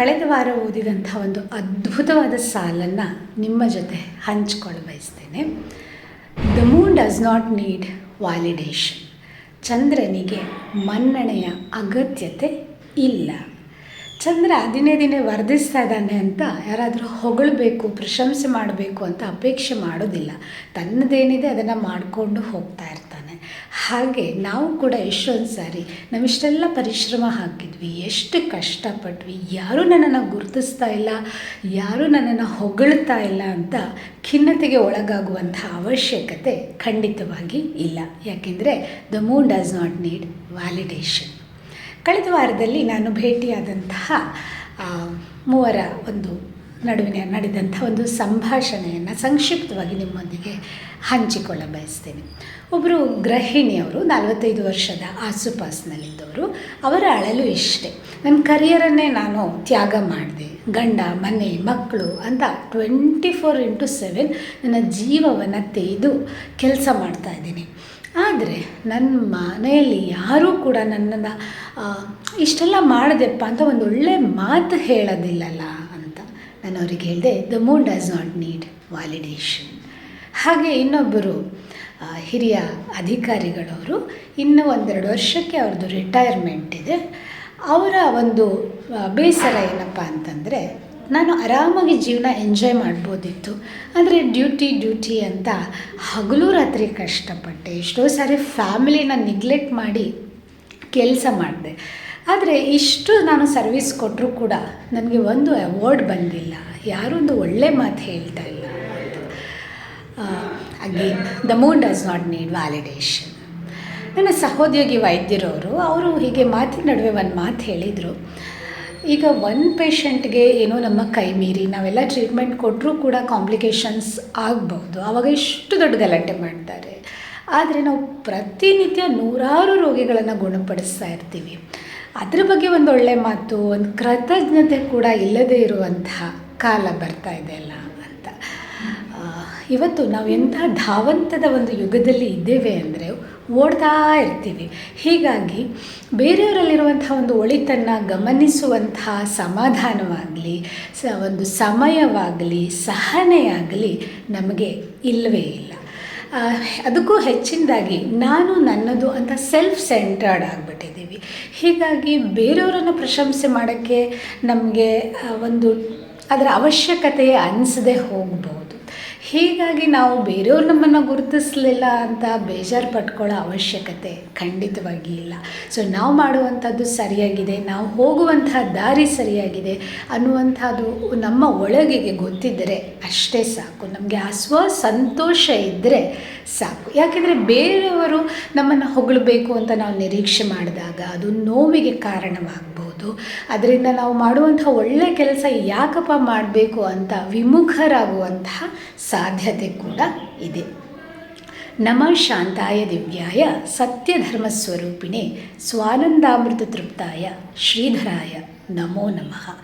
ಕಳೆದ ವಾರ ಓದಿದಂಥ ಒಂದು ಅದ್ಭುತವಾದ ಸಾಲನ್ನು ನಿಮ್ಮ ಜೊತೆ ಹಂಚ್ಕೊಳ್ಳ ಬಯಸ್ತೇನೆ. The moon does not need validation ಚಂದ್ರನಿಗೆ ಮನ್ನಣೆಯ ಅಗತ್ಯತೆ ಇಲ್ಲ. ಚಂದ್ರ ದಿನೇ ದಿನೇ ವರ್ಧಿಸ್ತಾ ಇದ್ದಾನೆ ಅಂತ ಯಾರಾದರೂ ಹೊಗಳಬೇಕು, ಪ್ರಶಂಸೆ ಮಾಡಬೇಕು ಅಂತ ಅಪೇಕ್ಷೆ ಮಾಡೋದಿಲ್ಲ. ತನ್ನದೇನಿದೆ ಅದನ್ನು ಮಾಡಿಕೊಂಡು ಹೋಗ್ತಾ ಇರ್ತಾನೆ. ಹಾಗೆ ನಾವು ಕೂಡ ಎಷ್ಟೊಂದು ಸಾರಿ ನಾವಿಷ್ಟೆಲ್ಲ ಪರಿಶ್ರಮ ಹಾಕಿದ್ವಿ, ಎಷ್ಟು ಕಷ್ಟಪಟ್ವಿ, ಯಾರೂ ನನ್ನನ್ನು ಗುರುತಿಸ್ತಾ ಇಲ್ಲ, ಯಾರೂ ನನ್ನನ್ನು ಹೊಗಳ್ತಾ ಇಲ್ಲ ಅಂತ ಖಿನ್ನತೆಗೆ ಒಳಗಾಗುವಂಥ ಅವಶ್ಯಕತೆ ಖಂಡಿತವಾಗಿ ಇಲ್ಲ. ಯಾಕೆಂದರೆ the moon does not need validation ಕಳೆದ ವಾರದಲ್ಲಿ ನಾನು ಭೇಟಿಯಾದಂತಹ ಮೂವರ ಒಂದು ನಡುವಿನ ನಡೆದಂಥ ಒಂದು ಸಂಭಾಷಣೆಯನ್ನು ಸಂಕ್ಷಿಪ್ತವಾಗಿ ನಿಮ್ಮೊಂದಿಗೆ ಹಂಚಿಕೊಳ್ಳ ಬಯಸ್ತೇನೆ. ಒಬ್ಬರು ಗೃಹಿಣಿಯವರು, ನಲವತ್ತೈದು ವರ್ಷದ ಆಸುಪಾಸಿನಲ್ಲಿದ್ದವರು, ಅವರ ಅಳಲು ಇಷ್ಟೇ. ನನ್ನ ಕರಿಯರನ್ನೇ ನಾನು ತ್ಯಾಗ ಮಾಡಿದೆ. ಗಂಡ, ಮನೆ, ಮಕ್ಕಳು ಅಂತ ಟ್ವೆಂಟಿ ಫೋರ್ ಇಂಟು ಸೆವೆನ್ ನನ್ನ ಜೀವವನ್ನು ತೆಗೆದು ಕೆಲಸ ಮಾಡ್ತಾ ಇದ್ದೀನಿ. ಆದರೆ ನನ್ನ ಮನೆಯಲ್ಲಿ ಯಾರೂ ಕೂಡ ನನ್ನನ್ನು ಇಷ್ಟೆಲ್ಲ ಮಾಡಿದೆಪ್ಪ ಅಂತ ಒಂದು ಒಳ್ಳೆ ಮಾತು ಹೇಳೋದಿಲ್ಲಲ್ಲ. ನಾನು ಅವ್ರಿಗೆ ಹೇಳಿದೆ the moon does not need validation ಹಾಗೆ ಇನ್ನೊಬ್ಬರು ಹಿರಿಯ ಅಧಿಕಾರಿಗಳವರು ಇನ್ನೂ ಒಂದೆರಡು ವರ್ಷಕ್ಕೆ ಅವ್ರದ್ದು ರಿಟೈರ್ಮೆಂಟ್ ಇದೆ. ಅವರ ಒಂದು ಬೇಸರ ಏನಪ್ಪ ಅಂತಂದರೆ, ನಾನು ಆರಾಮಾಗಿ ಜೀವನ ಎಂಜಾಯ್ ಮಾಡ್ಬೋದಿತ್ತು. ಅಂದರೆ ಡ್ಯೂಟಿ ಡ್ಯೂಟಿ ಅಂತ ಹಗಲು ರಾತ್ರಿ ಕಷ್ಟಪಟ್ಟೆ, ಎಷ್ಟೋ ಸಾರಿ ಫ್ಯಾಮಿಲಿನ ನೆಗ್ಲೆಕ್ಟ್ ಮಾಡಿ ಕೆಲಸ ಮಾಡಿದೆ. ಆದರೆ ಇಷ್ಟು ನಾನು ಸರ್ವಿಸ್ ಕೊಟ್ಟರೂ ಕೂಡ ನನಗೆ ಒಂದು ಅವಾರ್ಡ್ ಬಂದಿಲ್ಲ. ಯಾರೊಂದು ಒಳ್ಳೆ ಮಾತು ಹೇಳ್ತಾ ಇಲ್ಲ. ಅಂತ again the moon does not need validation ನನ್ನ ಸಹೋದ್ಯೋಗಿ ವೈದ್ಯರವರು, ಅವರು ಹೀಗೆ ಮಾತಿನ ನಡುವೆ ಒಂದು ಮಾತು ಹೇಳಿದರು. ಈಗ ಒಂದು ಪೇಷಂಟ್ಗೆ ಏನೋ ನಮ್ಮ ಕೈ ಮೀರಿ ನಾವೆಲ್ಲ ಟ್ರೀಟ್ಮೆಂಟ್ ಕೊಟ್ಟರೂ ಕೂಡ ಕಾಂಪ್ಲಿಕೇಶನ್ಸ್ ಆಗ್ಬೋದು ಆವಾಗ ಇಷ್ಟು ದೊಡ್ಡ ಗಲಾಟೆ ಮಾಡ್ತಾರೆ. ಆದರೆ ನಾವು ಪ್ರತಿನಿತ್ಯ ನೂರಾರು ರೋಗಿಗಳನ್ನು ಗುಣಪಡಿಸ್ತಾ ಇರ್ತೀವಿ. ಅದ್ರ ಬಗ್ಗೆ ಒಂದು ಒಳ್ಳೆ ಮಾತು, ಒಂದು ಕೃತಜ್ಞತೆ ಕೂಡ ಇಲ್ಲದೇ ಇರುವಂತಹ ಕಾಲ ಬರ್ತಾ ಇದೆ ಅಲ್ಲ ಅಂತ. ಇವತ್ತು ನಾವು ಎಂಥ ಧಾವಂತದ ಒಂದು ಯುಗದಲ್ಲಿ ಇದ್ದೇವೆ ಅಂದರೆ ಓಡ್ತಾ ಇರ್ತೀವಿ. ಹೀಗಾಗಿ ಬೇರೆಯವರಲ್ಲಿರುವಂಥ ಒಂದು ಒಳಿತನ್ನು ಗಮನಿಸುವಂತಹ ಸಮಾಧಾನವಾಗಲಿ, ಸ, ಒಂದು ಸಮಯವಾಗಲಿ, ಸಹನೆಯಾಗಲಿ ನಮಗೆ ಇಲ್ಲವೇ ಇಲ್ಲ. ಅದಕ್ಕೂ ಹೆಚ್ಚಿನದಾಗಿ ನಾನು ನನ್ನದು ಅಂತ ಸೆಲ್ಫ್ ಸೆಂಟರ್ಡ್ ಆಗಿಬಿಟ್ಟಿದ್ದೀವಿ. ಹೀಗಾಗಿ ಬೇರೆಯವರನ್ನು ಪ್ರಶಂಸೆ ಮಾಡೋಕ್ಕೆ ನಮಗೆ ಒಂದು ಅದರ ಅವಶ್ಯಕತೆಯೇ ಅನಿಸದೆ ಹೋಗ್ಬೋದು. ಹೀಗಾಗಿ ನಾವು ಬೇರೆಯವ್ರು ನಮ್ಮನ್ನು ಗುರುತಿಸಲಿಲ್ಲ ಅಂತ ಬೇಜಾರು ಪಟ್ಕೊಳ್ಳೋ ಅವಶ್ಯಕತೆ ಖಂಡಿತವಾಗಿ ಇಲ್ಲ. ಸೊ ನಾವು ಮಾಡುವಂಥದ್ದು ಸರಿಯಾಗಿದೆ, ನಾವು ಹೋಗುವಂತಹ ದಾರಿ ಸರಿಯಾಗಿದೆ ಅನ್ನುವಂಥದ್ದು ನಮ್ಮ ಒಳಗಿಗೆ ಗೊತ್ತಿದ್ದರೆ ಅಷ್ಟೇ ಸಾಕು. ನಮಗೆ ಅಸ್ವ ಸ್ವ ಸಂತೋಷ ಇದ್ದರೆ ಸಾಕು. ಯಾಕೆಂದರೆ ಬೇರೆಯವರು ನಮ್ಮನ್ನು ಹೊಗಳಬೇಕು ಅಂತ ನಾವು ನಿರೀಕ್ಷೆ ಮಾಡಿದಾಗ ಅದು ನೋವಿಗೆ ಕಾರಣವಾಗಬಹುದು ಅದರಿಂದ ನಾವು ಮಾಡುವಂಥ ಒಳ್ಳೆ ಕೆಲಸ ಯಾಕಪ್ಪ ಮಾಡಬೇಕು ಅಂತ ವಿಮುಖರಾಗುವಂತಹ ಸಾಧ್ಯತೆ ಕೂಡ ಇದೆ. ನಮ ಶಾಂತಾಯ ದಿವ್ಯಾಯ ಸತ್ಯಧರ್ಮಸ್ವರೂಪಿಣೆ ಸ್ವಾನಂದಾಮೃತ ತೃಪ್ತಾಯ ಶ್ರೀಧರಾಯ ನಮೋ ನಮಃ.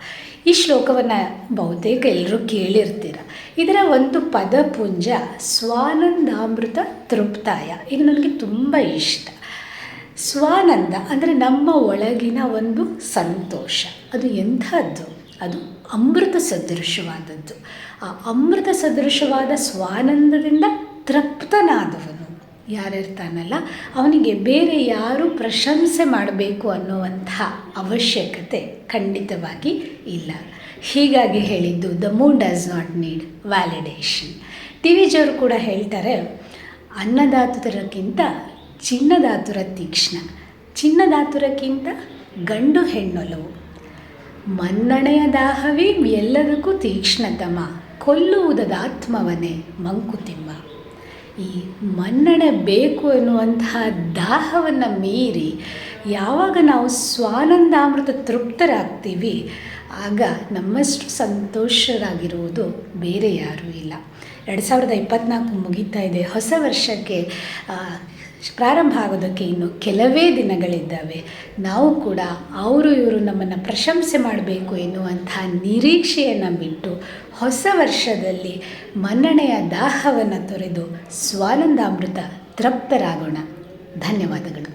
ಈ ಶ್ಲೋಕವನ್ನು ಬಹುತೇಕ ಎಲ್ಲರೂ ಕೇಳಿರ್ತೀರ. ಇದರ ಒಂದು ಪದಪುಂಜ ಸ್ವಾನಂದಾಮೃತ ತೃಪ್ತಾಯ. ಇದು ನನಗೆ ತುಂಬ ಇಷ್ಟ. ಸ್ವಾನಂದ ಅಂದರೆ ನಮ್ಮ ಒಳಗಿನ ಒಂದು ಸಂತೋಷ. ಅದು ಎಂಥದ್ದು? ಅದು ಅಮೃತ ಸದೃಶವಾದದ್ದು. ಆ ಅಮೃತ ಸದೃಶವಾದ ಸ್ವಾನಂದದಿಂದ ತೃಪ್ತನಾದವನು. ಯಾರಿರ್ತಾನಲ್ಲ, ಅವನಿಗೆ ಬೇರೆ ಯಾರು ಪ್ರಶಂಸೆ ಮಾಡಬೇಕು ಅನ್ನುವಂಥ ಅವಶ್ಯಕತೆ ಖಂಡಿತವಾಗಿ ಇಲ್ಲ. ಹೀಗಾಗಿ ಹೇಳಿದ್ದು the moon does not need validation T V ಕೂಡ ಹೇಳ್ತಾರೆ, ಅನ್ನದಾತುರಕ್ಕಿಂತ ಚಿನ್ನದಾತುರ ತೀಕ್ಷ್ಣ. ಚಿನ್ನದಾತುರಕ್ಕಿಂತ ಗಂಡು ಹೆಣ್ಣೊಲವು. ಮನ್ನಣೆಯ ದಾಹವೇ ಎಲ್ಲದಕ್ಕೂ ತೀಕ್ಷ್ಣತಮ. ಕೊಲ್ಲುವುದಾತ್ಮವನೇ ಮಂಕುತಿಮ್ಮ. ಈ ಮನ್ನಣೆ ಬೇಕು ಎನ್ನುವಂತಹ ದಾಹವನ್ನು ಮೀರಿ ಯಾವಾಗ ನಾವು ಸ್ವಾನಂದಾಮೃತ ತೃಪ್ತರಾಗ್ತೀವಿ, ಆಗ ನಮ್ಮಷ್ಟು ಸಂತೋಷರಾಗಿರುವುದು ಬೇರೆ ಯಾರೂ ಇಲ್ಲ. ಎರಡು ಸಾವಿರದ ಇಪ್ಪತ್ತ್ನಾಲ್ಕು ಮುಗೀತಾ ಇದೆ. ಹೊಸ ವರ್ಷಕ್ಕೆ ಪ್ರಾರಂಭ ಆಗೋದಕ್ಕೆ ಇನ್ನು ಕೆಲವೇ ದಿನಗಳಿದ್ದಾವೆ. ನಾವು ಕೂಡ ಅವರು ಇವರು ನಮ್ಮನ್ನು ಪ್ರಶಂಸೆ ಮಾಡಬೇಕು ಎನ್ನುವಂತಹ ನಿರೀಕ್ಷೆಯನ್ನು ಬಿಟ್ಟು ಹೊಸ ವರ್ಷದಲ್ಲಿ ಮನ್ನಣೆಯ ದಾಹವನ್ನು ತೊರೆದು ಸ್ವಾನಂದಾಮೃತ ತೃಪ್ತರಾಗೋಣ. ಧನ್ಯವಾದಗಳು.